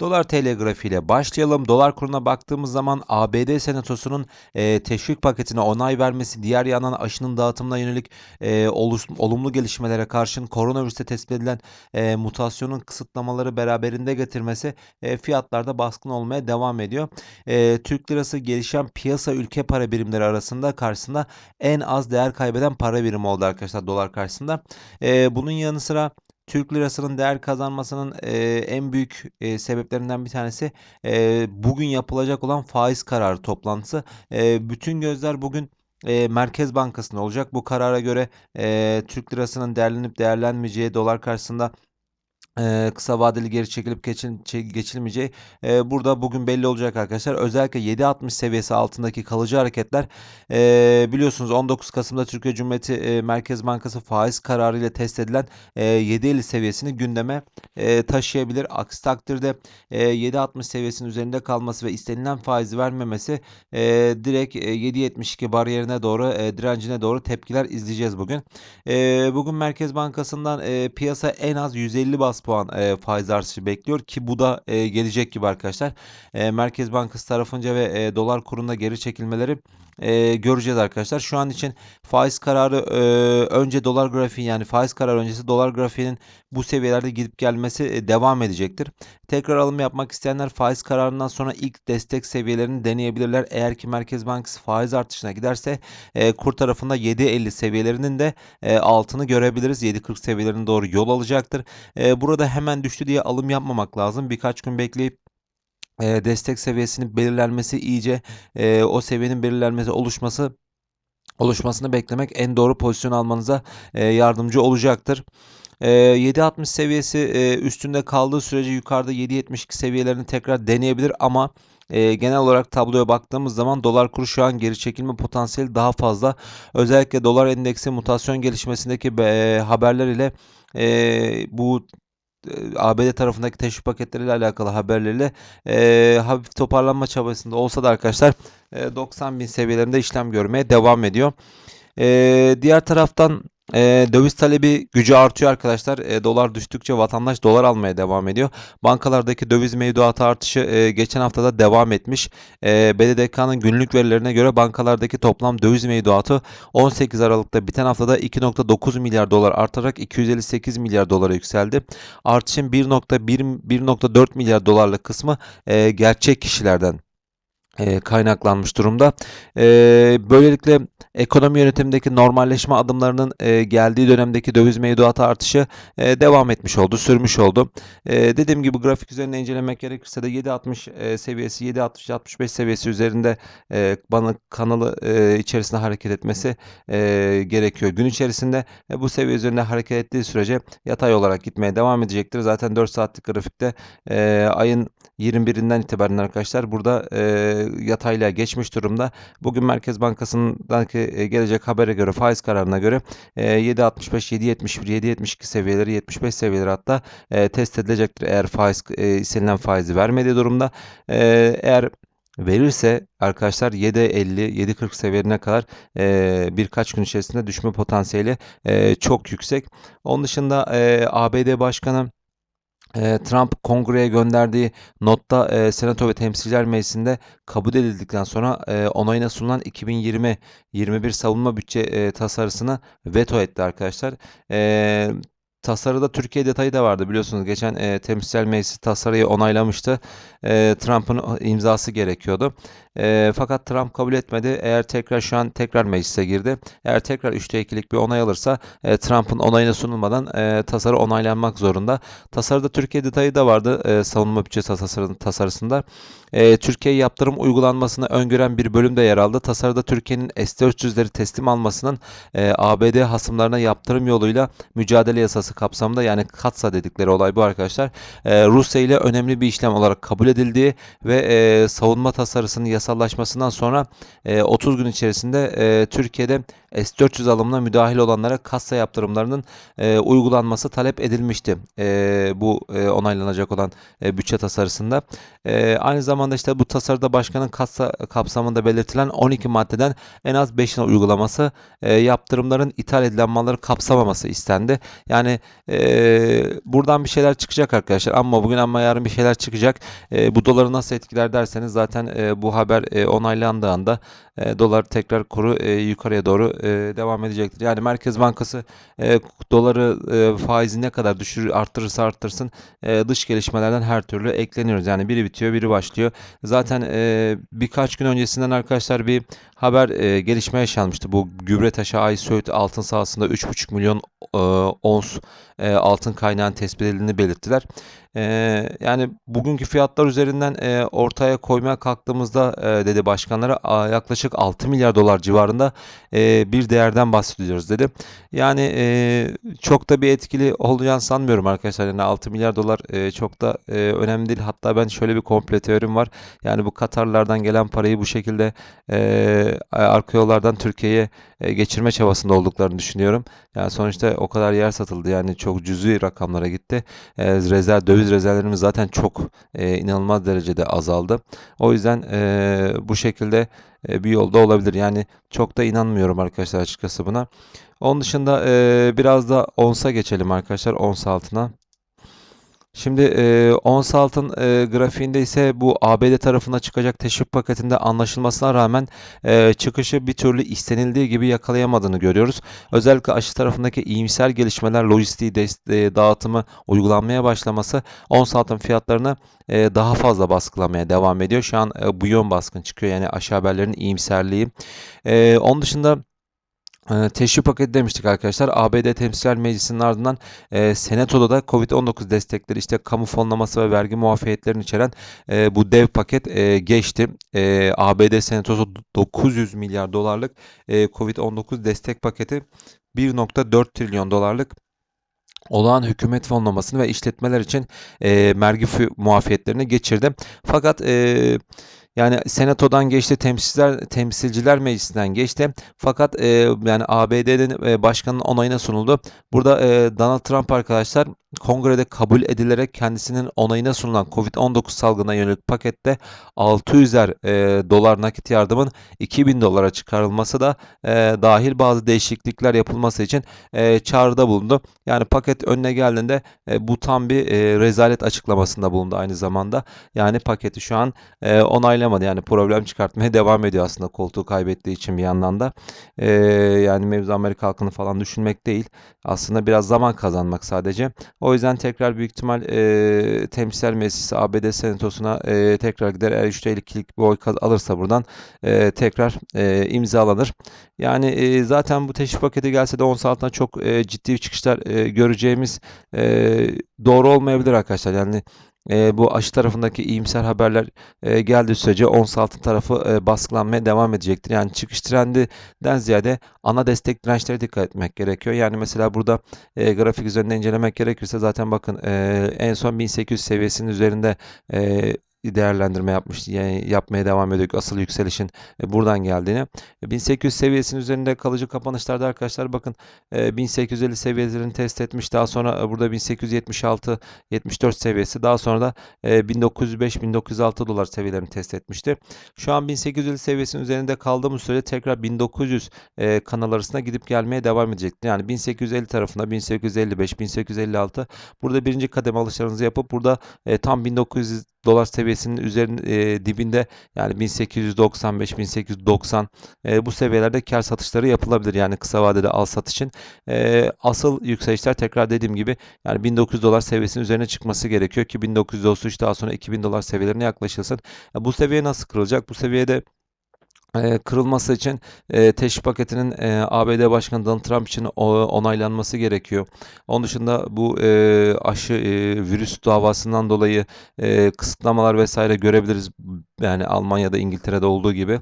Dolar TL grafiğiyle başlayalım. Dolar kuruna baktığımız zaman ABD Senatosu'nun e, teşvik paketine onay vermesi, diğer yandan aşının dağıtımına yönelik e, oluş, olumlu gelişmelere karşın koronavirüste tespit edilen e, mutasyonun kısıtlamaları beraberinde getirmesi e, fiyatlarda baskın olmaya devam ediyor. E, Türk lirası gelişen piyasa ülke para birimleri arasında karşısında en az değer kaybeden para birimi oldu arkadaşlar dolar karşısında. E, bunun yanı sıra Türk lirasının değer kazanmasının e, en büyük e, sebeplerinden bir tanesi e, bugün yapılacak olan faiz kararı toplantısı. E, bütün gözler bugün e, Merkez Bankası'nda olacak. Bu karara göre e, Türk lirasının değerlenip değerlenmeyeceği dolar karşısında Kısa vadeli geri çekilip geçil, geçilmeyeceği eee, burada bugün belli olacak arkadaşlar. Özellikle 7.60 seviyesi altındaki kalıcı hareketler eee, biliyorsunuz 19 Kasım'da Türkiye Cumhuriyeti eee, Merkez Bankası faiz kararı ile test edilen eee 7.50 seviyesini gündeme eee, taşıyabilir. Aksi takdirde eee 7.60 seviyesinin üzerinde kalması ve istenilen faizi vermemesi eee, direkt eee, 7.72 bariyerine doğru eee, direncine doğru tepkiler izleyeceğiz bugün. Eee, bugün Merkez Bankası'ndan eee, piyasa en az 150 bas puan e, faiz artışı bekliyor ki bu da e, gelecek gibi arkadaşlar. E, Merkez Bankası tarafınca ve e, dolar kurunda geri çekilmeleri e, göreceğiz arkadaşlar. Şu an için faiz kararı e, önce dolar grafiği yani faiz kararı öncesi dolar grafiğinin bu seviyelerde gidip gelmesi e, devam edecektir. Tekrar alım yapmak isteyenler faiz kararından sonra ilk destek seviyelerini deneyebilirler. Eğer ki Merkez Bankası faiz artışına giderse e, kur tarafında 7.50 seviyelerinin de e, altını görebiliriz. 7.40 seviyelerine doğru yol alacaktır. E, burada hemen düştü diye alım yapmamak lazım. Birkaç gün bekleyip e, destek seviyesinin belirlenmesi iyice e, o seviyenin belirlenmesi oluşması oluşmasını beklemek en doğru pozisyon almanıza e, yardımcı olacaktır. E, 7.60 seviyesi e, üstünde kaldığı sürece yukarıda 7.72 seviyelerini tekrar deneyebilir ama e, genel olarak tabloya baktığımız zaman dolar kuru şu an geri çekilme potansiyeli daha fazla. Özellikle dolar endeksi mutasyon gelişmesindeki e, haberler ile e, bu ABD tarafındaki teşvik paketleriyle alakalı haberleriyle e, hafif toparlanma çabasında olsa da arkadaşlar e, 90 bin seviyelerinde işlem görmeye devam ediyor. E, diğer taraftan e, döviz talebi gücü artıyor arkadaşlar. E, dolar düştükçe vatandaş dolar almaya devam ediyor. Bankalardaki döviz mevduatı artışı e, geçen haftada devam etmiş. E, BDDK'nın günlük verilerine göre bankalardaki toplam döviz mevduatı 18 Aralık'ta biten haftada 2.9 milyar dolar artarak 258 milyar dolara yükseldi. Artışın 1.1 milyar dolarlık kısmı e, gerçek kişilerden e, kaynaklanmış durumda. E, böylelikle ekonomi yönetimindeki normalleşme adımlarının e, geldiği dönemdeki döviz mevduatı artışı devam etmiş oldu, sürmüş oldu. Dediğim gibi grafik üzerinde incelemek gerekirse de 7.60 e, seviyesi, 7.60-65 seviyesi üzerinde bana kanalı içerisinde hareket etmesi gerekiyor. Gün içerisinde bu seviye üzerinde hareket ettiği sürece yatay olarak gitmeye devam edecektir. Zaten 4 saatlik grafikte e, ayın 21'inden itibaren arkadaşlar burada yatayla geçmiş durumda. Bugün Merkez Bankası'ndaki e, gelecek habere göre faiz kararına göre e, 7.65, 7.71, 7.72 seviyeleri 75 seviyeleri hatta e, test edilecektir eğer faiz e, istenilen faizi vermediği durumda. Eğer verirse arkadaşlar 7.50 7.40 seviyelerine kadar e, birkaç gün içerisinde düşme potansiyeli e, çok yüksek. Onun dışında e, ABD Başkanı Trump kongreye gönderdiği notta e, Senato ve Temsilciler Meclisi'nde kabul edildikten sonra e, onayına sunulan 2020-21 savunma bütçe e, tasarısını veto etti arkadaşlar. E, tasarıda Türkiye detayı da vardı biliyorsunuz geçen e, Temsilciler Meclisi tasarıyı onaylamıştı. E, Trump'ın imzası gerekiyordu. E, fakat Trump kabul etmedi. Eğer tekrar şu an tekrar meclise girdi. Eğer tekrar 3'te 2'lik bir onay alırsa e, Trump'ın onayına sunulmadan e, tasarı onaylanmak zorunda. Tasarıda Türkiye detayı da vardı e, savunma bütçesi tasarısında. E, Türkiye yaptırım uygulanmasını öngören bir bölüm de yer aldı. Tasarıda Türkiye'nin S-400'leri teslim almasının e, ABD hasımlarına yaptırım yoluyla mücadele yasası uygulanması kapsamında yani katsa dedikleri olay bu arkadaşlar. E, Rusya ile önemli bir işlem olarak kabul edildiği ve e, savunma tasarısının yasallaşmasından sonra e, 30 gün içerisinde e, Türkiye'de S-400 alımına müdahil olanlara kassa yaptırımlarının e, uygulanması talep edilmişti. E, bu e, onaylanacak olan e, bütçe tasarısında. E, aynı zamanda işte bu tasarıda başkanın kassa kapsamında belirtilen 12 maddeden en az 5'ine uygulaması e, yaptırımların ithal edilen malları kapsamaması istendi. Yani e, buradan bir şeyler çıkacak arkadaşlar ama bugün ama yarın bir şeyler çıkacak. E, bu doları nasıl etkiler derseniz zaten e, bu haber e, onaylandığında e, dolar tekrar kuru e, yukarıya doğru e, devam edecektir. Yani Merkez Bankası e, doları e, faizi ne kadar düşürür arttırırsa arttırsın e, dış gelişmelerden her türlü ekleniyoruz. Yani biri bitiyor biri başlıyor. Zaten e, birkaç gün öncesinden arkadaşlar bir haber e, gelişme yaşanmıştı. Bu Gübretaş'a ait Söğüt altın sahasında 3,5 milyon e, ons e, altın kaynağın tespit edildiğini belirttiler. E, yani bugünkü fiyatlar üzerinden e, ortaya koymaya kalktığımızda e, dedi başkanlara yaklaşık 6 milyar dolar civarında e, bir değerden bahsediyoruz dedi. Yani e, çok da bir etkili olacağını sanmıyorum arkadaşlar. Yani 6 milyar dolar e, çok da e, önemli değil. Hatta ben şöyle bir komple teorim var. Yani bu Katarlardan gelen parayı bu şekilde e, arka yollardan Türkiye'ye e, geçirme çabasında olduklarını düşünüyorum. Yani sonuçta o kadar yer satıldı. Yani çok cüzi rakamlara gitti. E, rezerv, döviz rezervlerimiz zaten çok e, inanılmaz derecede azaldı. O yüzden e, bu şekilde e, bir yolda olabilir. Yani çok da inanmıyorum arkadaşlar açıkçası buna. Onun dışında e, biraz da onsa geçelim arkadaşlar. Ons altına. Şimdi e, ons altın e, grafiğinde ise bu ABD tarafına çıkacak teşvik paketinde anlaşılmasına rağmen e, çıkışı bir türlü istenildiği gibi yakalayamadığını görüyoruz. Özellikle aşı tarafındaki iyimser gelişmeler, lojistiği, e, dağıtımı uygulanmaya başlaması ons altın fiyatlarını e, daha fazla baskılamaya devam ediyor. Şu an e, bu yön baskın çıkıyor yani aşı haberlerin iyimserliği. E, onun dışında teşvik paketi demiştik arkadaşlar. ABD Temsilciler Meclisi'nin ardından e, Senato'da da Covid-19 destekleri işte kamu fonlaması ve vergi muafiyetlerini içeren e, bu dev paket e, geçti. E, ABD Senatosu 900 milyar dolarlık e, Covid-19 destek paketi 1.4 trilyon dolarlık olağan hükümet fonlamasını ve işletmeler için e, vergi muafiyetlerini geçirdi. Fakat e, yani Senato'dan geçti, temsilciler temsilciler meclisinden geçti. Fakat e, yani ABD'nin e, başkanın onayına sunuldu. Burada e, Donald Trump arkadaşlar kongrede kabul edilerek kendisinin onayına sunulan Covid-19 salgına yönelik pakette 600'er e, dolar nakit yardımın 2000 dolara çıkarılması da e, dahil bazı değişiklikler yapılması için e, çağrıda bulundu. Yani paket önüne geldiğinde e, bu tam bir e, rezalet açıklamasında bulundu aynı zamanda. Yani paketi şu an e, onaylamadı. Yani problem çıkartmaya devam ediyor aslında koltuğu kaybettiği için bir yandan da. E, yani mevzu Amerika halkını falan düşünmek değil. Aslında biraz zaman kazanmak sadece. O yüzden tekrar büyük ihtimal e, Temsilciler Meclisi ABD Senatosu'na e, tekrar gider. Eğer 3'te 2'lik bir oy alırsa buradan e, tekrar e, imzalanır. Yani e, zaten bu teşvik paketi gelse de 10 altına çok e, ciddi çıkışlar e, göreceğimiz e, doğru olmayabilir arkadaşlar. Yani e, bu aşı tarafındaki iyimser haberler e, geldiği sürece ons altın tarafı e, baskılanmaya devam edecektir. Yani çıkış trendinden ziyade ana destek dirençlere dikkat etmek gerekiyor. Yani mesela burada e, grafik üzerinde incelemek gerekirse zaten bakın e, en son 1800 seviyesinin üzerinde e, değerlendirme yapmış yani yapmaya devam ediyor asıl yükselişin e, buradan geldiğini. 1800 e, seviyesinin üzerinde kalıcı kapanışlarda arkadaşlar bakın 1850 e, seviyelerini test etmiş. Daha sonra burada 1876 74 seviyesi daha sonra da 1905 1906 dolar seviyelerini test etmişti. Şu an 1850 seviyesinin üzerinde kaldığımız sürede tekrar 1900 kanal arasında gidip gelmeye devam edecektir. Yani 1850 tarafında 1855 1856 burada birinci kademe alışlarınızı yapıp burada tam 1900 dolar seviyesinin üzerinde e, dibinde yani 1895 1890 e, bu seviyelerde kar satışları yapılabilir. Yani kısa vadede al satışın e, asıl yükselişler tekrar dediğim gibi yani 1900 dolar seviyesinin üzerine çıkması gerekiyor ki 1933 daha sonra 2000 dolar seviyelerine yaklaşılsın. bu seviye nasıl kırılacak? Bu seviyede e, kırılması için e, teşvik paketinin e, ABD Başkanı Donald Trump için onaylanması gerekiyor. Onun dışında bu e, aşı virüs davasından dolayı kısıtlamalar vesaire görebiliriz. Yani Almanya'da, İngiltere'de olduğu gibi.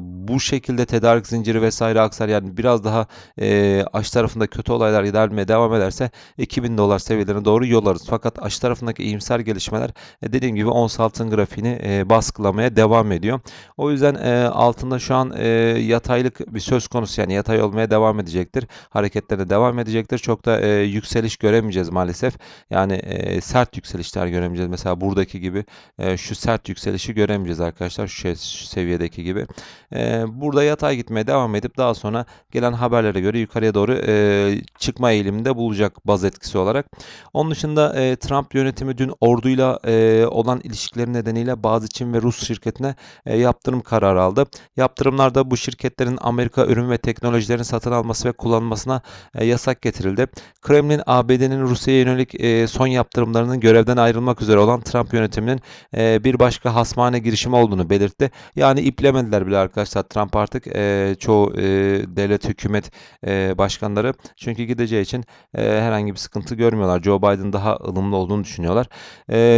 Bu şekilde tedarik zinciri vesaire aksar. Yani biraz daha aşı tarafında kötü olaylar ilerlemeye devam ederse 2000 dolar seviyelerine doğru yol alırız. Fakat aşı tarafındaki iyimser gelişmeler dediğim gibi ons altın grafiğini baskılamaya devam ediyor. O yüzden altında şu an e, yataylık bir söz konusu yani yatay olmaya devam edecektir. Hareketlerine devam edecektir. Çok da e, yükseliş göremeyeceğiz maalesef. Yani e, sert yükselişler göremeyeceğiz. Mesela buradaki gibi e, şu sert yükselişi göremeyeceğiz arkadaşlar. Şu, şey, şu seviyedeki gibi. E, burada yatay gitmeye devam edip daha sonra gelen haberlere göre yukarıya doğru e, çıkma eğiliminde bulacak baz etkisi olarak. Onun dışında e, Trump yönetimi dün orduyla e, olan ilişkileri nedeniyle bazı Çin ve Rus şirketine e, yaptırım kararı aldı. Yaptırımlar da bu şirketlerin Amerika ürün ve teknolojilerini satın alması ve kullanmasına e, yasak getirildi. Kremlin, ABD'nin Rusya'ya yönelik e, son yaptırımlarının görevden ayrılmak üzere olan Trump yönetiminin e, bir başka hasmane girişimi olduğunu belirtti. Yani iplemediler bile arkadaşlar Trump artık çoğu devlet hükümet başkanları çünkü gideceği için herhangi bir sıkıntı görmüyorlar. Joe Biden daha ılımlı olduğunu düşünüyorlar.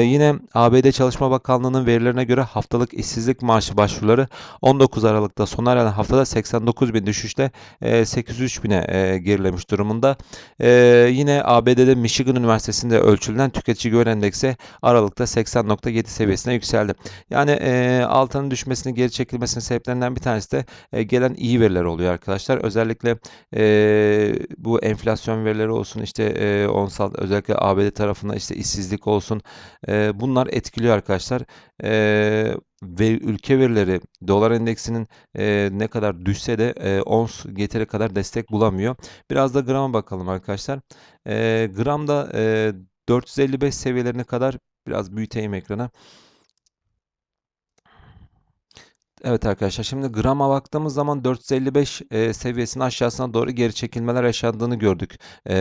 Yine ABD Çalışma Bakanlığı'nın verilerine göre haftalık işsizlik maaşı başvuruları 19 Aralık'ta sona eren haftada 89 bin düşüşle e, 803 bine e, gerilemiş durumunda. E, yine ABD'de Michigan Üniversitesi'nde ölçülen tüketici güven endeksi Aralık'ta 80.7 seviyesine yükseldi. Yani e, altının düşmesinin geri çekilmesinin sebeplerinden bir tanesi de e, gelen iyi veriler oluyor arkadaşlar. Özellikle e, bu enflasyon verileri olsun işte e, onsal özellikle ABD tarafında işte işsizlik olsun e, bunlar etkiliyor arkadaşlar. Ve ülke verileri dolar endeksinin e, ne kadar düşse de e, ons getiri kadar destek bulamıyor. Biraz da grama bakalım arkadaşlar. E, gramda e, 455 seviyelerine kadar biraz büyüteyim ekrana. Evet arkadaşlar şimdi grama baktığımız zaman 455 e, seviyesinin aşağısına doğru geri çekilmeler yaşandığını gördük e,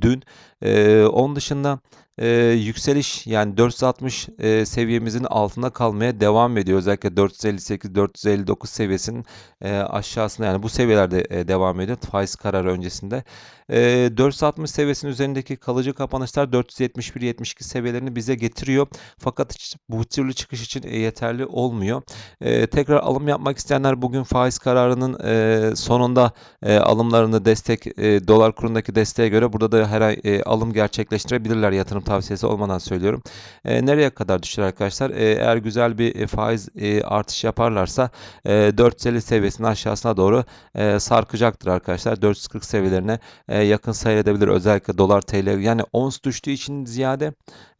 dün. E, onun dışında e, yükseliş yani 460 e, seviyemizin altında kalmaya devam ediyor. Özellikle 458-459 seviyesinin e, aşağısında yani bu seviyelerde e, devam ediyor faiz kararı öncesinde. E, 460 seviyesinin üzerindeki kalıcı kapanışlar 471-72 seviyelerini bize getiriyor. Fakat bu türlü çıkış için e, yeterli olmuyor. E, tekrar alım yapmak isteyenler bugün faiz kararının e, sonunda e, alımlarını destek e, dolar kurundaki desteğe göre burada da her ay e, alım gerçekleştirebilirler yatırım tavsiyesi olmadan söylüyorum. E, nereye kadar düşer arkadaşlar? E, eğer güzel bir e, faiz e, artış yaparlarsa e, 450 seviyesinin aşağısına doğru e, sarkacaktır arkadaşlar. 440 seviyelerine e, yakın seyredebilir. Özellikle dolar TL yani ons düştüğü için ziyade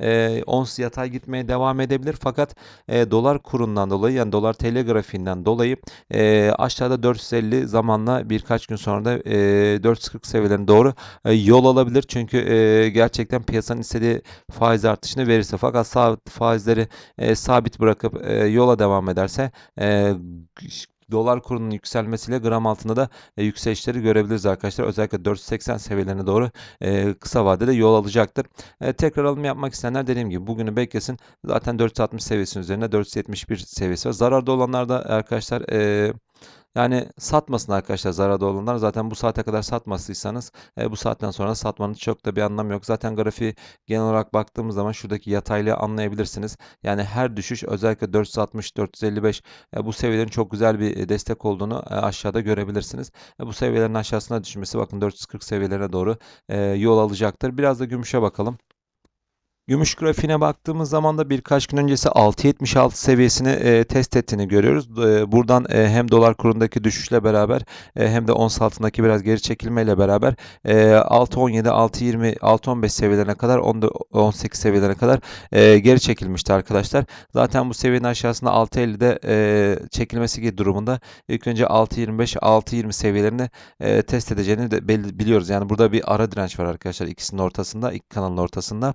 e, ons yatay gitmeye devam edebilir. Fakat e, dolar kurundan dolayı yani dolar TL grafiğinden dolayı e, aşağıda 450 zamanla birkaç gün sonra da e, 440 seviyelerine doğru e, yol alabilir. Çünkü e, gerçekten piyasanın istediği faiz artışını verirse fakat sabit faizleri e, sabit bırakıp e, yola devam ederse e, dolar kurunun yükselmesiyle gram altında da e, yükselişleri görebiliriz arkadaşlar. Özellikle 480 seviyelerine doğru e, kısa vadede yol alacaktır. E, tekrar alım yapmak isteyenler dediğim gibi bugünü beklesin. Zaten 460 seviyesinin üzerinde 471 seviyesi var. Zararda olanlar da arkadaşlar e, yani satmasın arkadaşlar zararda olanlar. Zaten bu saate kadar satmasıysanız e, bu saatten sonra satmanın çok da bir anlamı yok. Zaten grafiği genel olarak baktığımız zaman şuradaki yataylığı anlayabilirsiniz. Yani her düşüş özellikle 460-455 e, bu seviyelerin çok güzel bir e, destek olduğunu e, aşağıda görebilirsiniz. E, bu seviyelerin aşağısına düşmesi bakın 440 seviyelerine doğru e, yol alacaktır. Biraz da gümüşe bakalım. Gümüş grafiğine baktığımız zaman da birkaç gün öncesi 6.76 seviyesini e, test ettiğini görüyoruz. E, buradan e, hem dolar kurundaki düşüşle beraber e, hem de ons altındaki biraz geri çekilmeyle beraber e, 6.17, 6.20, 6.15 seviyelerine kadar 18 seviyelerine kadar e, geri çekilmişti arkadaşlar. Zaten bu seviyenin aşağısında 6.50'de e, çekilmesi durumunda ilk önce 6.25, 6.20 seviyelerini e, test edeceğini de biliyoruz. Yani burada bir ara direnç var arkadaşlar ikisinin ortasında, iki kanalın ortasında.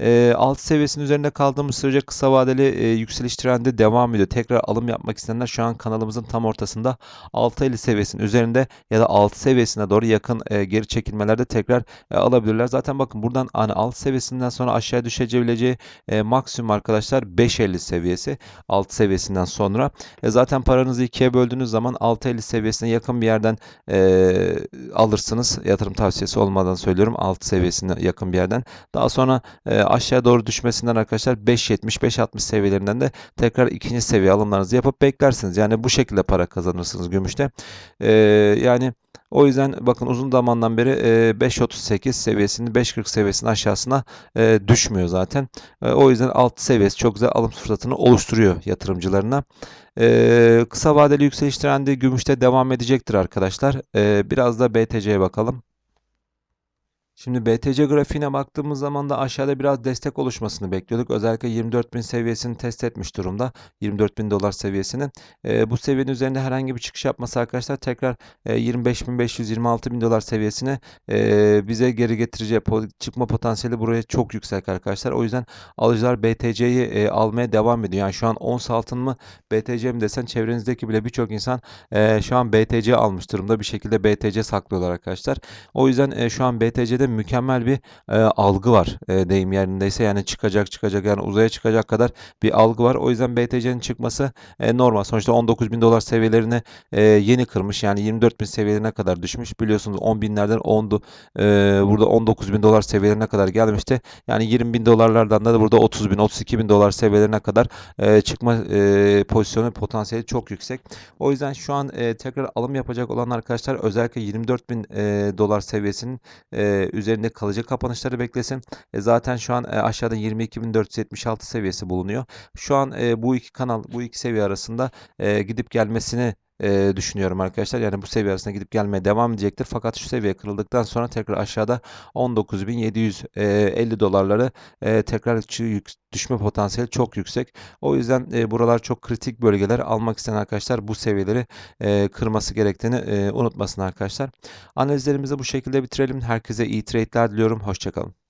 E, E, alt seviyesinin üzerinde kaldığımız sürece kısa vadeli e, yükseliş trendi devam ediyor. Tekrar alım yapmak isteyenler şu an kanalımızın tam ortasında 6.50 seviyesinin üzerinde ya da alt seviyesine doğru yakın e, geri çekilmelerde tekrar e, alabilirler. Zaten bakın buradan hani alt seviyesinden sonra aşağıya düşebileceği e, maksimum arkadaşlar 5.50 seviyesi alt seviyesinden sonra. E, zaten paranızı ikiye böldüğünüz zaman 6.50 seviyesine yakın bir yerden e, alırsınız. Yatırım tavsiyesi olmadan söylüyorum alt seviyesine yakın bir yerden. Daha sonra e, aşağı doğru düşmesinden arkadaşlar 5.70-5.60 seviyelerinden de tekrar ikinci seviye alımlarınızı yapıp beklersiniz. Yani bu şekilde para kazanırsınız gümüşte. E, yani o yüzden bakın uzun zamandan beri e, 5.38 seviyesini 5.40 seviyesinin aşağısına e, düşmüyor zaten. E, o yüzden alt seviyesi çok güzel alım fırsatını oluşturuyor yatırımcılarına. E, kısa vadeli yükseliş trendi gümüşte devam edecektir arkadaşlar. E, biraz da BTC'ye bakalım. Şimdi BTC grafiğine baktığımız zaman da aşağıda biraz destek oluşmasını bekliyorduk. Özellikle 24.000 seviyesini test etmiş durumda. 24.000 dolar seviyesini. E, bu seviyenin üzerinde herhangi bir çıkış yapması arkadaşlar tekrar e, 25.500-26.000 dolar seviyesine e, bize geri getireceği çıkma potansiyeli buraya çok yüksek arkadaşlar. O yüzden alıcılar BTC'yi e, almaya devam ediyor. Yani şu an ons altın mı BTC mi desen çevrenizdeki bile birçok insan e, şu an BTC almış durumda. Bir şekilde BTC saklıyorlar arkadaşlar. O yüzden e, şu an BTC'de mükemmel bir e, algı var e, deyim yerindeyse. Yani çıkacak çıkacak yani uzaya çıkacak kadar bir algı var. O yüzden BTC'nin çıkması e, normal. Sonuçta 19 bin dolar seviyelerini e, yeni kırmış. Yani 24 bin seviyelerine kadar düşmüş. Biliyorsunuz 10 binlerden 10'du. E, burada 19 bin dolar seviyelerine kadar gelmişti. Yani 20 bin dolarlardan da burada 30 bin 32 bin dolar seviyelerine kadar e, çıkma e, pozisyonu potansiyeli çok yüksek. O yüzden şu an e, tekrar alım yapacak olan arkadaşlar özellikle 24 bin e, dolar seviyesinin e, üzerinde kalıcı kapanışları beklesin. E, zaten şu an e, aşağıda 22.476 seviyesi bulunuyor. Şu an e, bu iki kanal, bu iki seviye arasında e, gidip gelmesini e, düşünüyorum arkadaşlar. Yani bu seviye arasında gidip gelmeye devam edecektir. Fakat şu seviye kırıldıktan sonra tekrar aşağıda 19.750 dolarları e, tekrar düşme potansiyeli çok yüksek. O yüzden e, buralar çok kritik bölgeler. Almak isteyen arkadaşlar bu seviyeleri e, kırması gerektiğini e, unutmasın arkadaşlar. Analizlerimizi bu şekilde bitirelim. Herkese iyi trade'ler diliyorum. Hoşçakalın.